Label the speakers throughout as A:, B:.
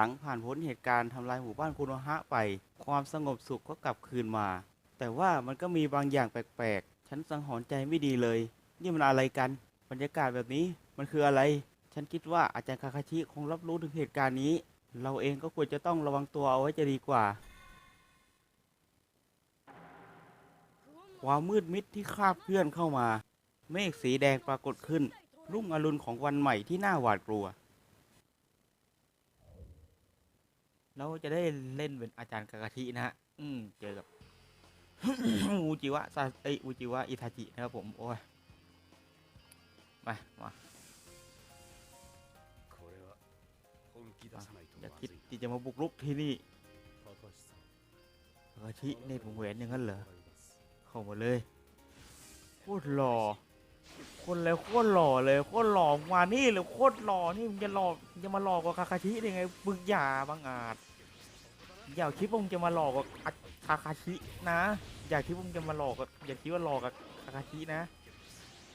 A: หลังผ่านพ้นเหตุการณ์ทำลายหมู่บ้านคุโนฮะไป ความสงบสุขก็กลับคืนมา แต่ว่ามันก็มีบางอย่างแปลกๆ ฉันสังหรณ์ใจไม่ดีเลย นี่มันอะไรกัน บรรยากาศแบบนี้มันคืออะไร ฉันคิดว่าอาจารย์คาคาชิคงรับรู้ถึงเหตุการณ์นี้ เราเองก็ควรจะต้องระวังตัวเอาไว้จะดีกว่า ความมืดมิดที่คาบเคลื่อนเข้ามา เมฆสีแดงปรากฏขึ้น รุ่งอรุณของวันใหม่ที่น่าหวาดกลัว แล้วจะได้เล่นเป็นอาจารย์กากะทินะฮะ อืม เจอกับอูจิวะซาเออูจิวะอิทาจินะครับผม โอ้ย มา มาอยาคิดที่จะมาบุกรุกที่นี่กะทิในผมแหวนอย่างนั้นเหรอ เข้ามาเลย โคตรหล่อคนเลยโคตรหล่อเลยโคตรหล่อมานี่เลยโคตรหล่อนี่มึงจะหล่อจะมาหล่อกว่ากะคาชิได้ไงมึงอย่าบังอาจ อย่าคิดว่ามึงจะมาหลอกกับอาคาคาชินะ อย่าคิดว่ามึงจะมาหลอกกับอย่าคิดว่าหลอกกับคาคาชินะ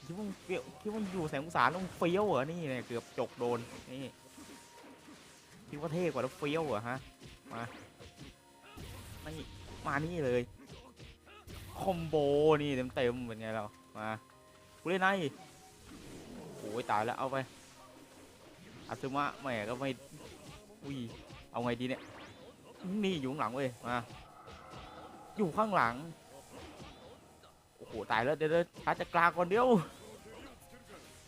A: คิดว่ามึงเฟี้ยวคิดว่ามึงอยู่แสงอุตสาหแล้วมึงเฟี้ยวเหรอนี่เนี่ยเกือบจกโดนนี่คิดว่าเท่กว่าแล้วเฟี้ยวเหรอฮะมาไม่มานี่เลยคอมโบนี่เต็มเต็มเป็นไงเรามากูเล่นไงโอ้ยตายแล้วเอาไปอาซึมะแหม่ก็ไม่อุ้ยเอาไงดีเนี่ย นี่อยู่ข้างหลังเว้ยมาอยู่ข้างหลังโอ้โหตายแล้วเดี๋ยวเดี๋ยวชาจะกลาก่อนเดียว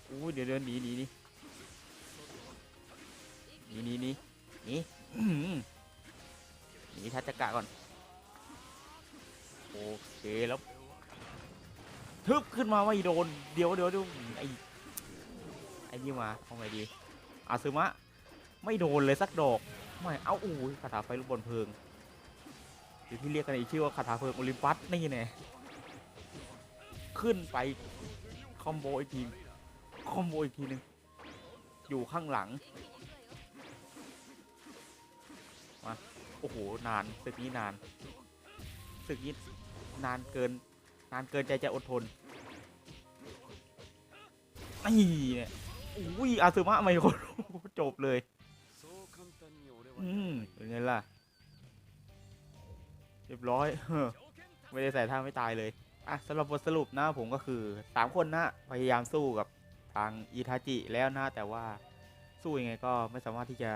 A: อู้ยเดี๋ยวเดินหนีหนีหนีหนีหนีหนีหนีอื้อหือหนีชาร์จะกลาก่อน โอเคแล้วทึบขึ้นมาไม่โดน เดี๋ยวเดี๋ยวเดียวไอ้ไอ้นี่มาเอาไงดีอาซึมะ ไม่โดนเลยสักดอก ไม่เอาอู้คาถาไฟลูกบอลเพลิงหรือที่เรียกกันอีกชื่อว่าคาถาเพลิงโอลิมปัสนี่แน่ขึ้นไปคอมโบอีกทีคอมโบอีกทีหนึ่งอยู่ข้างหลังมาโอ้โหนานศึกนี้นานศึกนี้นานเกิน นานเกินใจจะอดทนนี่เนี่ยอุ้ยอาซึมะไม่คนจบเลย อยไม่ได้ใส่ท่าไม่ตายเลยอะสำหรับบทสรุปนะผมก็คือสามคนนะพยายามสู้กับทางอิทาจิแล้วนะแต่ว่าสู้ยังไงก็ไม่สามารถที่จะ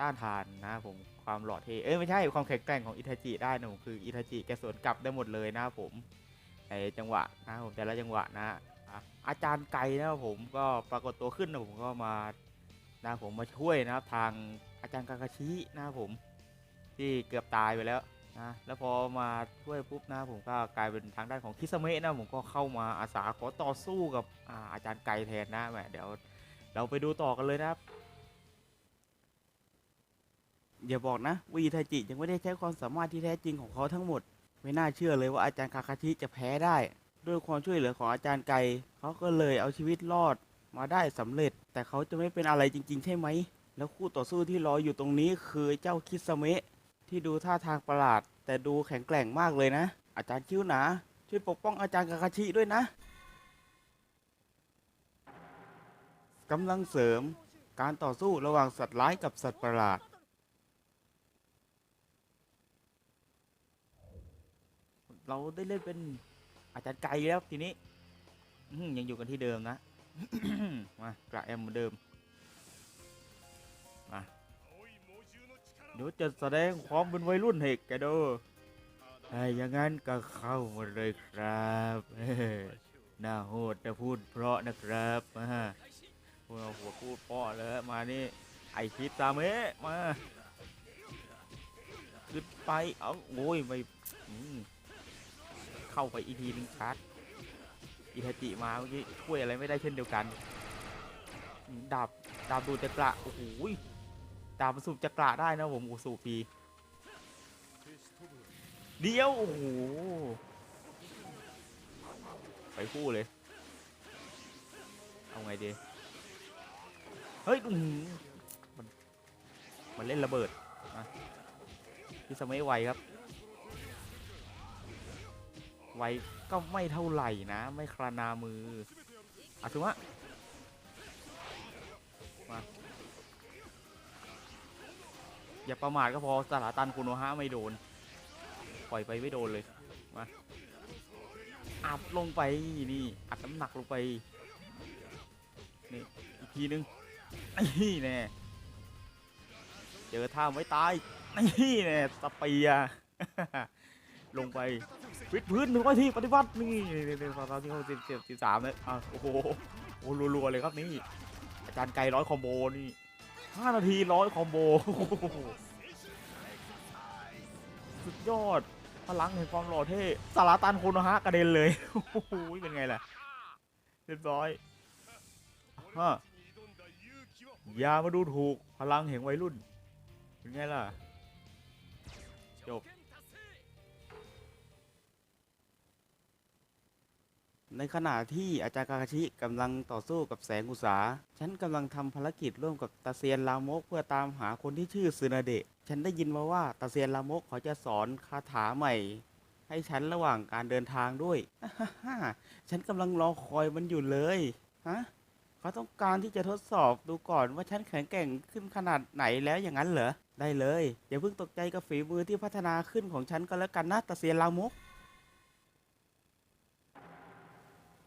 A: ต้านทานนะผมความหล่อเท่เอ้ยไม่ใช่ความแข็งแกร่งของอิทาจิได้นะผมคืออิทาจิแกสวนกลับได้หมดเลยนะผมในจังหวะนะผมแต่ละจังหวะนะอาจารย์ไกลนะครับผมก็ปรากฏตัวขึ้นนะผมก็มานะผมมาช่วยนะครับทางอาจารย์กาคาชินะครับผม ที่เกือบตายไปแล้ว นะแล้วพอมาช่วยปุ๊บนะผมก็กลายเป็นทางด้านของคิสเมะนะผมก็เข้ามาอาสาขอต่อสู้กับอาอาจารย์ไกแทนนะแหมเดี๋ยวเราไปดูต่อกันเลยนะครับ อย่าบอกนะว่าอิทาจิยังไม่ได้ใช้ความสามารถที่แท้จริงของเขาทั้งหมด ไม่น่าเชื่อเลยว่าอาจารย์คาคาชิจะแพ้ได้ ด้วยความช่วยเหลือของอาจารย์ไกเขาก็เลยเอาชีวิตรอดมาได้สำเร็จ แต่เขาจะไม่เป็นอะไรจริง ๆ ใช่ไหมแล้วคู่ต่อสู้ที่รออยู่ตรงนี้คือเจ้าคิสเมะ ที่ดูท่าทางประหลาด แต่ดูแข็งแกร่งมากเลยนะ อาจารย์คิ้วหนา ช่วยปกป้องอาจารย์กาคาชิด้วยนะกำลังเสริมการต่อสู้ระหว่างสัตว์ร้ายกับสัตว์ประหลาด เราได้เล่นเป็นอาจารย์ไกลแล้วทีนี้ยังอยู่กันที่เดิมนะ มากระแอมเหมือนเดิม เดี๋ยวจะแสดงความเป็นวัยรุ่นให้แกดูถ้าอย่างนั้นก็เข้ามาเลยครับน้าโหดแต่พูดเพราะนะครับมาพวกเราหัวพูดเพราะเลยมานี่ไอคิดตามเอะมาขึ้นไปเอาโอ้ยไม่เข้าไปอีทีหนึงชาร์จอิทาจิมาเมื่อกี้ช่วยอะไรไม่ได้เช่นเดียวกันดาบดาบดูดจักระโอ้โหย ดาบสูบจักระได้นะผมโอ้สูบปีเดียวโอ้โหไปคู่เลย เอาไงดีเฮ้ยมันมันเล่นระเบิดพี่สมัยไวครับ ไวก็ไม่เท่าไหร่นะ ไม่ครานามืออาถือว่า อย่าประมาทก็พอสลาตันคุโนฮะไม่โดน ปล่อยไปไม่โดนเลย มา อัดลงไปนี่ อัดน้ำหนักลงไป นี่ อีกทีนึงนี่แน่เจอท่าไม่ตายนี่แน่สเปียลงไปวิดพื้นหนึ่งร้อยทีปฏิวัตินี่นี่นี่ตอนที่เขาสิบสิบสิบสามเลยอะโอ้โหโอ้รัวๆเลยครับนี่ อาจารย์ไกลร้อยคอมโบนี่ ห้านาทีร้อยคอมโบ สุดยอด พลังแห่งความหล่อเท่สาราตันโคโนฮะกระเด็นเลยโอ้โหเป็นไงล่ะ เรียบร้อยฮะอย่ามาดูถูกพลังแห่งวัยรุ่น เป็นไงล่ะ ในขณะที่อาจารย์กาคาชิกำลังต่อสู้กับแสงอุตสา ฉันกำลังทำภารกิจร่วมกับตาเซียนลามกเพื่อตามหาคนที่ชื่อซึนาเดะ ฉันได้ยินมาว่าตาเซียนลามกเขาจะสอนคาถาใหม่ ให้ฉันระหว่างการเดินทางด้วยฮ่าฉันกำลังรอคอยมันอยู่เลย ฮะ เขาต้องการที่จะทดสอบดูก่อนว่าฉันแข็งแกร่งขึ้นขนาดไหนแล้วอย่างนั้นเหรอ ได้เลย อย่าเพิ่งตกใจกับฝีมือที่พัฒนาขึ้นของฉันก็แล้วกันนะตาเซียนลามก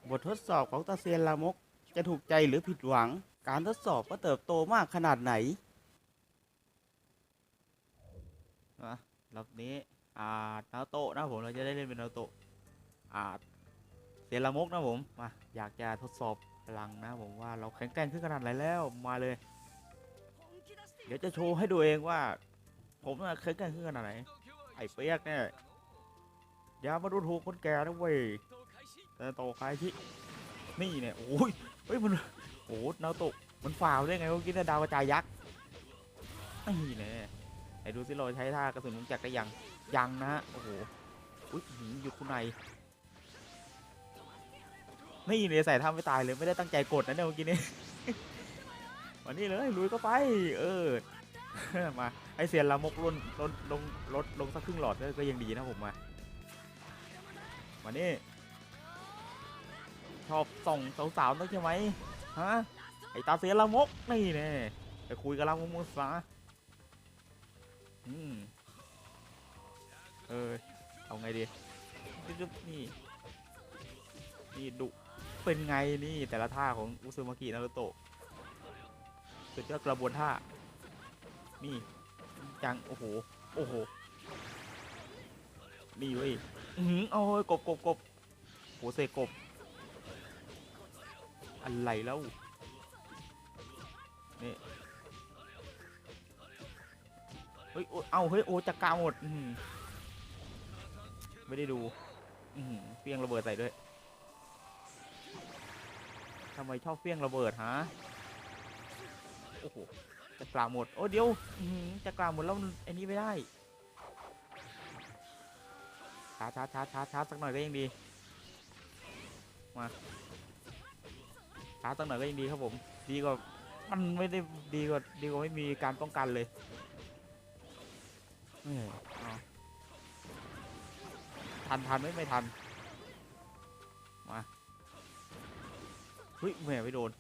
A: บททดสอบของตาเซียนลามก จะถูกใจหรือผิดหวัง การทดสอบว่าเติบโตมากขนาดไหนนะรอบนี้ อ่านาโตะนะผมเราจะได้เล่นเป็นนาโตะอ่าเซียนลามกนะผมมาอยากจะทดสอบพลังนะผมว่าเราแข็งแกร่งขึ้นขนาดไหนแล้วมาเลย เดี๋ยวจะโชว์ให้ดูเองว่า ผมแข็งแกร่งขึ้นขนาดไหนไอ้เปียกเนี่ยอย่ามาดูถูกคนแก่นะเว้ย แต่โตใครที่นี่เนี่ยโอ้ยเฮ้ยมันโอ้นาโตมันฝ่าวได้ไงเมื่อกี้เนะดาวกระจายยักษ์นี่แน่ไหนดูสิเราใช้ท่ากระสุนวงจักรได้ยังยังนะฮะโอ้โหอุ้ยหืมอยู่ข้างในนี่เนี่ยใส่ท่าไม่ตายเลยไม่ได้ตั้งใจกดนะเนี่ยเมื่อกี้นี้มานี่เลยลุยก็ไป เออมาให้เซียนลามกลดลดลงลดลงสักครึ่งหลอดก็ยังดีนะผมมามานี่ ชอบส่องสาวๆนักใช่ไหมฮะไอตาเสียละมกนี่แน่ไปคุยกับเราโมซาอืมเออเอาไงดีจุ๊บๆนี่นี่ดุเป็นไงนี่แต่ละท่าของอุซึมากินารุโตะสุดยอดกระบวนท่า นี่จังโอ้โหโอ้โหนี่เว้ยอือหือเอาเฮ้ยกบกบกบโหเสกกบ อะไรแล้วนี่เฮ้ยเอาเฮ้ยโอ้จักาหมดไม่ได้ดูเฟี้ยงระเบิดใส่ด้วยทำไมชอบเฟี้ยงระเบิดฮะโอ้โหจักรกลาหมดโอ้เดี๋ยวจักรกลาหมดแล้วมันไอ้นี้ไม่ได้ช้าช้าช้าช้าช้าสักหน่อยก็ยังดีมา ช้าสักหน่อยก็ยังดีครับผม ดีกว่ามันไม่ได้ดีกว่าดีกว่าไม่มีการป้องกันเลยทันทันไม่ไม่ทัน มาเฮ้ยแหม่ไม่โดน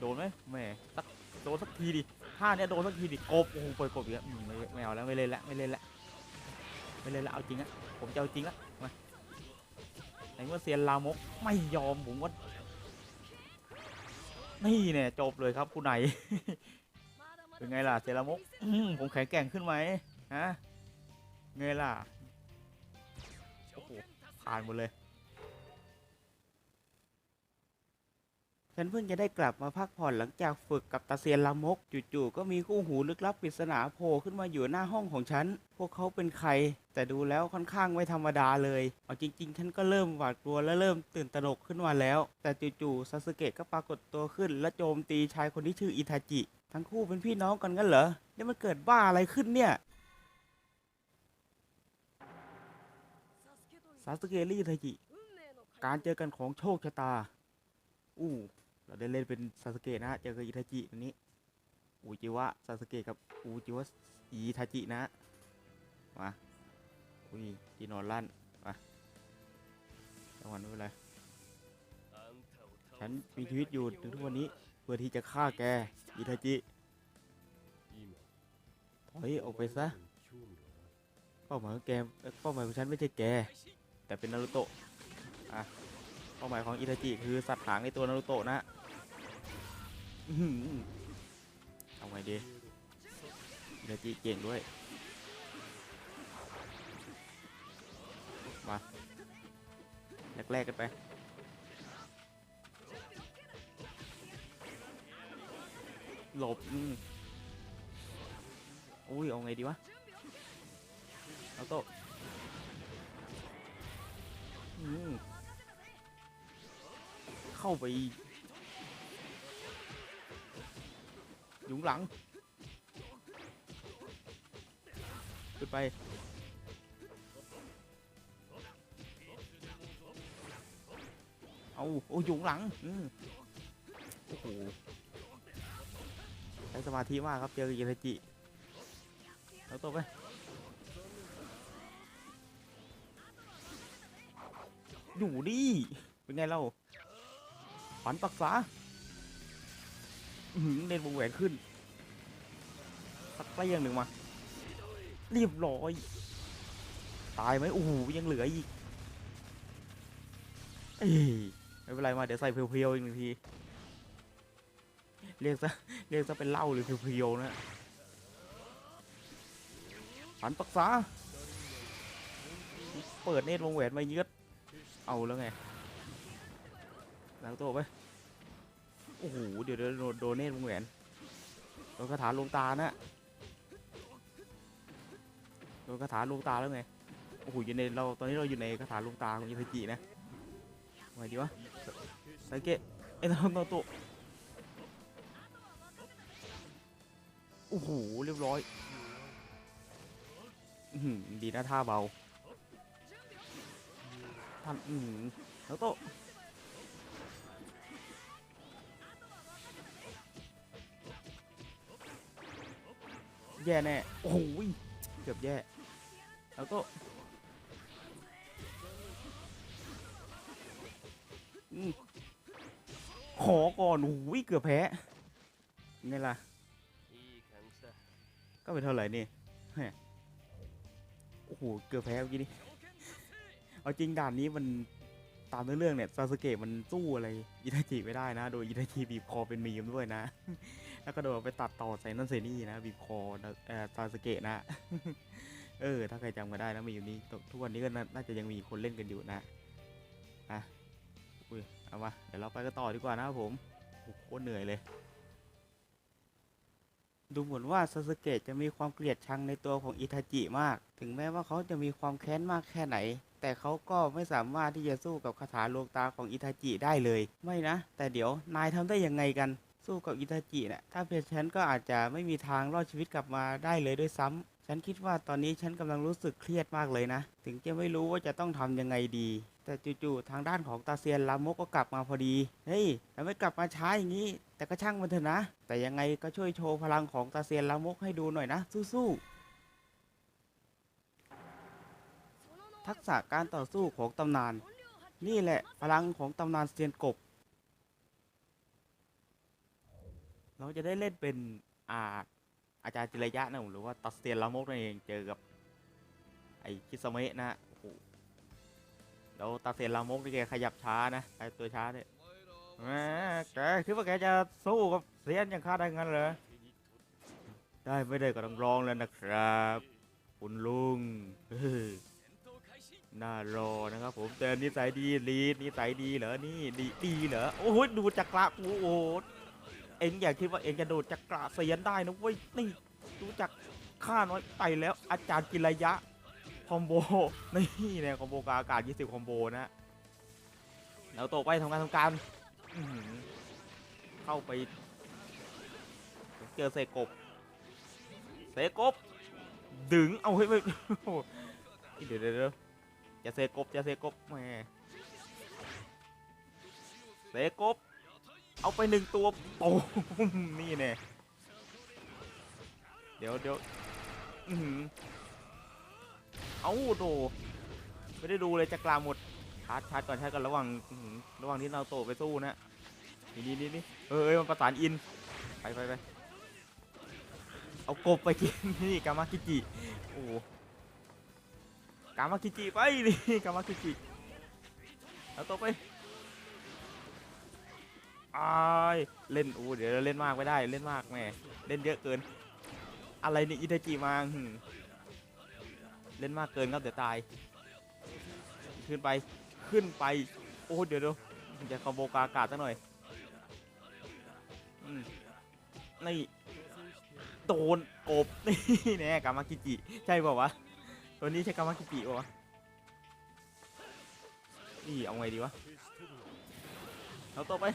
A: โดนไหมแหม่สักโดนสักทีดิท่าเนี้ยโดนสักทีดิกบโอ้โหปล่อยกบอีกแล้วไม่ไม่เอาแล้วไม่เล่นล้วไม่เล่นล้วไม่เล่นล้วเอาจริงอะผมจะเอาจริงละมาในเมื่อเซียนลามกไม่ยอมผมว่า นี่เนี่ยจบเลยครับคุณไหน เป็นไงล่ะเซรามกอื้อผมแข็งแกร่งขึ้นไหมฮะไงล่ะโอ้โหผ่านหมดเลย ฉันเพิ่งจะได้กลับมาพักผ่อนหลังจากฝึกกับตาเซียนลามก จู่ๆก็มีคู่หูลึกลับปริศนาโผล่ขึ้นมาอยู่หน้าห้องของฉัน พวกเขาเป็นใคร แต่ดูแล้วค่อนข้างไม่ธรรมดาเลยเอาจริง ๆ ฉันก็เริ่มหวาดกลัวและเริ่มตื่นตระหนกขึ้นมาแล้ว แต่จู่ๆซาสึเกะก็ปรากฏตัวขึ้น และโจมตีชายคนที่ชื่ออิทาจิ ทั้งคู่เป็นพี่น้องกันงั้นเหรอนี่มันเกิดบ้าอะไรขึ้นเนี่ยซาสึเกะและอิทาจิ การเจอกันของโชคชะตาอู้ เราได้เล่นเป็นซาสเกะนะฮะเจอกับอิทาจิตัวนี้อูจิวะซาสเกะกับอูจิวะอิทาจินะมาอุ้ยจีนอนลั่นมาจังหวะนี้เป็นไรฉันมีชีวิตอยู่ถึงทุกวันนี้เพื่อที่จะฆ่าแกอิทาจิถอยออกไปซะเป้าหมายของแกเป้าหมายของฉันไม่ใช่แก แต่เป็นนารุโตะอะเป้าหมายของอิทาจิคือสัตว์หางในตัวนารุโตะนะ เอาไงดีอิทาจิเก่งด้วย มาแรกๆกันไปหลบอือุ้ย เอาไงดีวะ เอาโตะอืมเข้าไป หยุงหลังขึ้นไปเอาโอ้ยุงหลังอืมโอ้โหใช้สมาธิมากครับเจออินจิเอาโตะไปอยู่ดิเป็นไงเราฝันปักษา อื้อหือเล่นวงแหวนขึ้นสักเปรี้ยงหนึ่งมาเรียบร้อย ตายไหมโอ้โหยังเหลืออีกเอ้ยไม่เป็นไรมาเดี๋ยวใส่เพียวๆอีกหนึ่งทีเรียกซะเรียกซะเป็นเหล้าหรือเพียวๆนะฝันปักษาเปิดเนตรวงแหวนมาเยืดเอาแล้วไงล้างตัวไป โอ้โห เดี๋ยวโดนโดนเนตวงแหวนโดนคาถาลงตานะโดนคาถาลงตาแล้วไง โอ้โห อยู่ในเราตอนนี้เราอยู่ในคาถาลงตาของอิทจินะไงดีวะไซเกะเอ็นโนโตโอ้โห เรียบร้อยดีนะท่าเบาท่านอืมแล้วโต แย่แน่ โอ้โหเกือบแย่ แล้วก็ขอก่อนโอุ้ยเกือบแพ้ไงล่ะ ก็ไปเท่าไหร่นี่โอ้โห เกือบแพ้เมื่อกี้นี่เอาจริงด่านนี้มันตามเรื่องเนี่ยซาสเกะมันสู้อะไรอิตาจิไม่ได้นะ โดยอิตาจิบีบคอเป็นมีมด้วยนะ แล้วก็โดนไปตัดต่อใส่นั่นใส่นี่นะบีบคอเอ่อซาสเกะนะ เออ ถ้าใครจำกันได้นะมีอยู่นี้ทุกวันนี้ก็น่าจะยังมีคนเล่นกันอยู่นะอะอุ้ยเอามาเดี๋ยวเราไปกันต่อดีกว่านะครับผมโคตรเหนื่อยเลย ดูเหมือนว่าซาสเกะจะมีความเกลียดชังในตัวของอิทาจิมาก ถึงแม้ว่าเขาจะมีความแค้นมากแค่ไหน แต่เขาก็ไม่สามารถที่จะสู้กับคาถาลวงตาของอิทาจิได้เลย ไม่นะ แต่เดี๋ยวนายทำได้ยังไงกัน สู้กับอิทาจินะ่ะถ้าเป็นฉันก็อาจจะไม่มีทางรอดชีวิตกลับมาได้เลยด้วยซ้ำฉันคิดว่าตอนนี้ฉันกำลังรู้สึกเครียดมากเลยนะ ถึงจะไม่รู้ว่าจะต้องทำยังไงดี แต่จู่ๆทางด้านของตาเซียนลามกก็กลับมาพอดี เฮ้ยทำไมกลับมาช้าอย่างนี้ แต่ก็ช่างมันเถอะนะ แต่ยังไงก็ช่วยโชว์พลังของตาเซียนลามกให้ดูหน่อยนะ สู้ๆทักษะการต่อสู้ของตำนาน นี่แหละพลังของตำนานเซียนกบ เราจะได้เล่นเป็นอาอาจารย์จิระยะนะหรือว่าตัสเซียนลามกนั่นเองเจอกับ ไอ้คิสเมะนะโอ้โหแล้วตาเซียนลามกนี่แกขยับช้านะไอตัวช้าเนี่ยแกคิดว่าแกจะสู้กับเซียนอย่างข้าได้งั้นเหรอได้ไม่ได้ก็ต้องลองแล้วนะครับ คุณลุงน่ารอนะครับผมแต่นิสัยดีลีดนิสัยดีเหรอนี่ดีดีเหรอโอ้โหดูจักระโอ้โห เอ็งอย่าคิดว่าเอ็งจะโดดจักระเสียนได้นะเว้ยนี่ดูจักข้าน้อยไปแล้วอาจารย์กิระยะคอมโบนี่เนี่ยคอมโบกบอากาศ 20 คอมโบนะแล้วโตไปทำการทำการเข้าไปเจอเซกบเซกบดึงเอาเฮ้ยไม่เดี๋ยวเดี๋ยวเดี๋ยวจะเซกบจะเซกบแหมเซกบ เอาไปหนึ่งตัวโอ้นี่แน่เดี๋ยวเดี๋ยวอื้อหือเอาโดไม่ได้ดูเลยจะกลางหมดชาร์จชาร์จก่อนชาร์จก่อนระหว่างระหว่างที่เราโตไปสู้นะนี่นี่นี่เออมันประสานอินไปไปไปเอากบไปกินนี่กามากิจิโอ้กามากิจิไปนี่กามากิจิเอาตัวไปายเล่นโอ้เดี๋ยวเล่นมากไม่ได้เล่นมากแม่เล่นเยอะเกิน อะไรนี่อิตาจิมาเล่นมากเกินครับเดี๋ยวตาย ขึ้นไปขึ้นไป โอ้เดี๋ยวเดี๋ยวจะคอมโบกาอากาศซะหน่อยอนี่โดนกบนี่แน่กามากิจิใช่ป่าวะตัวนี้ใช่กามากิจิป่าวะนี่เอาไงดีวะเอาตัวไป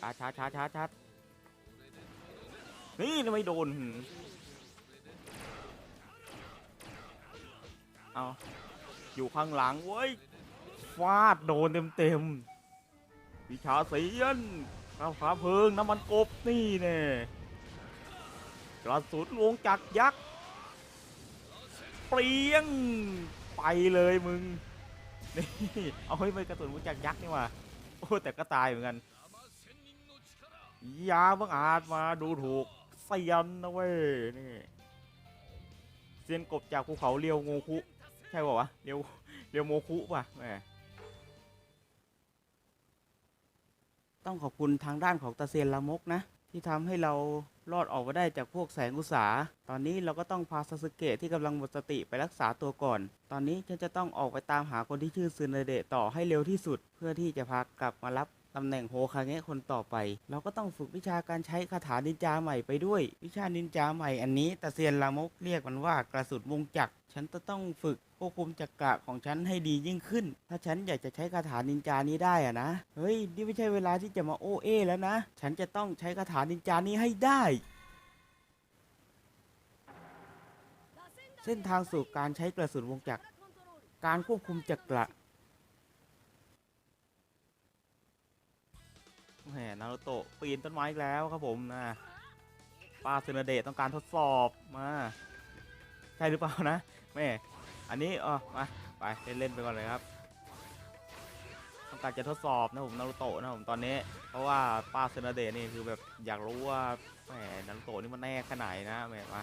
A: ชาร์จชาร์จชาร์จชาร์จชาร์จนี่ทำไมโดนเอาอยู่ข้างหลังเว้ยฟาดโดนเต็มเต็มๆวิชาเสียนข้าวขาเพลิงน้ำมันกบนี่แน่กระสุนวงจักยักษ์เปรี้ยงไปเลยมึงนี่เอาให้ยมันกระสุนวงจักยักษ์นี่ว่าโอ้แต่ก็ตายเหมือนกัน อยาบังอาจมาดูถูกเซียนนะเว้ยนี่เซียนกบจากภูเขาเรียวโงคุใช่ป่าวะเรียวเรียวโมคุป่ะแหมต้องขอบคุณทางด้านของตาเซียนลามกนะ ที่ทำให้เรารอดออกมาได้จากพวกแสงอุตสาตอนนี้เราก็ต้องพาซาสึเกะที่กำลังหมดสติไปรักษาตัวก่อน ตอนนี้ฉันจะต้องออกไปตามหาคนที่ชื่อซึนาเดะต่อให้เร็วที่สุด เพื่อที่จะพากลับมารับ ตำแหน่งโฮคาเงะคนต่อไป เราก็ต้องฝึกวิชาการใช้คาถานินจาใหม่ไปด้วย วิชานินจาใหม่อันนี้ตาเซียนลามกเรียกมันว่ากระสุนวงจักรฉันจะต้องฝึกควบคุมจักระของฉันให้ดียิ่งขึ้น ถ้าฉันอยากจะใช้คาถานินจานี้ได้อะนะ เฮ้ย นี่ไม่ใช่เวลาที่จะมาโอเอแล้วนะ ฉันจะต้องใช้คาถานินจานี้ให้ได้ เส้นทางสู่การใช้กระสุนวงจักร การควบคุมจักระ แหมนารุโตะปีนต้นไม้อีกแล้วครับผมนะป้าซึนาเดะต้องการทดสอบมาใช่หรือเปล่านะแม่อันนี้เออมาไปเล่นๆไปก่อนเลยครับต้องการจะทดสอบนะผมนารุโตะนะผมตอนนี้ เพราะว่าป้าเซนาเดะนี่คือแบบอยากรู้ว่าแหมนารุโตะนี่มันแน่ขนาดไหนนะแม่มา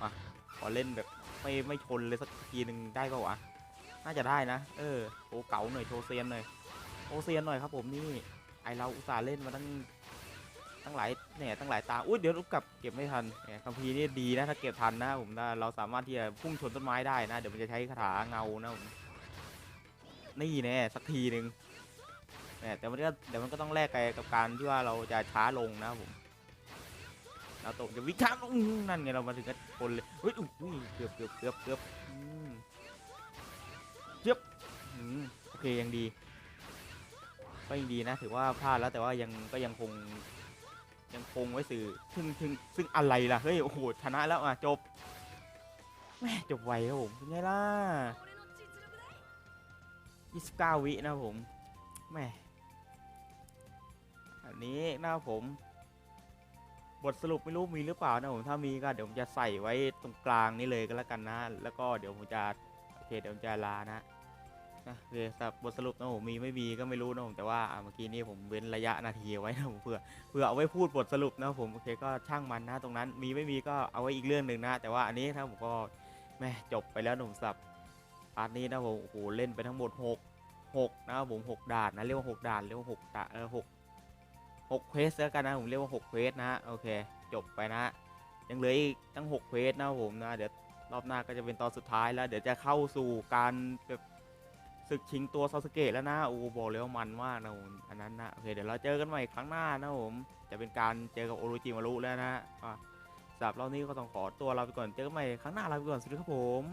A: มาขอเล่นแบบไม่ไม่ชนเลยสักทีหนึ่งได้ป่าวะน่าจะได้นะ เออโชว์เก๋าหน่อยโชเซียนหน่อยโชว์เซียนหน่อยครับผมนี่ เราอุตส่าห์เล่นมาตั้งตั้งหลายเนี่ยตั้งหลายตาอุ้ยเดี๋ยวกลับเก็บไม่ทันเนี่ยคัมภีร์นี่ดีนะถ้าเก็บทันนะผมนะเราสามารถที่จะพุ่งชนต้นไม้ได้นะเดี๋ยวมันจะใช้คาถาเงานะผมนี่แน่สักทีหนึ่งเนี่ยแต่มันก็เดี๋ยวมันก็ต้องแลกกับการที่ว่าเราจะช้าลงนะผมเราตกจะวิชาลงนั่นไงเรามาถึงกับคนเลยเฮ้ยอุ้ยเกือบเกือบเกือบเกือบอืมเจ็บอืมโอเคยังดี ก็ยังดีนะ ถือว่าพลาดแล้วแต่ว่ายังก็ยังคงยังคงไว้สื่อซึ่งซึ่งซึ่งอะไรล่ะ เฮ้ย โอ้โหชนะแล้วอะ จบแม่จบไวครับผมเป็นไงล่ะ 29 วินะผมแม่อันนี้นะผม บทสรุปไม่รู้มีหรือเปล่านะผม ถ้ามีก็เดี๋ยวผมจะใส่ไว้ตรงกลางนี้เลยก็แล้วกันนะ แล้วก็เดี๋ยวผมจะ โอเค เดี๋ยวผมจะลานะ นะโอเคสำหรับบทสรุปนะผมมีไม่มีก็ไม่รู้นะผมแต่ว่าอะเมื่อกี้นี่ผมเว้นระยะนาทีไว้นะผมเผื่อเผื่อเอาไว้พูดบทสรุปนะผมโอเคก็ช่างมันนะตรงนั้นมีไม่มีก็เอาไว้อีกเรื่องหนึ่งนะแต่ว่าอันนี้ถ้าผมก็แม่จบไปแล้วนะผมสับพาร์ทนี้นะผมโอ้โหเล่นไปทั้งหมด 6 6นะครับผม6ด่านนะเรียกว่า6ด่านเรียกว่า6ด่านเออ6 6เควสแล้วกันนะผมเรียกว่า6เควสนะโอเค จบไปนะยังเหลืออีกตั้ง6เควสนะผมนะเดี๋ยวรอบหน้าก็จะเป็นตอนสุดท้ายแล้ว เดี๋ยวจะเข้าสู่การแบบ ศึกชิงตัวซาสเกะแล้วนะโอ้บอกเลยว่ามันมากนะผมอันนั้นนะโอเคเดี๋ยวเราเจอกันใหม่ครั้งหน้านะผมจะเป็นการเจอกับโอรุจิมารุแล้วนะอะสำหรับรอบนี้ก็ต้องขอตัวลาไปก่อนเจอกันใหม่ครั้งหน้าลาไปก่อนสวัสดีครับผม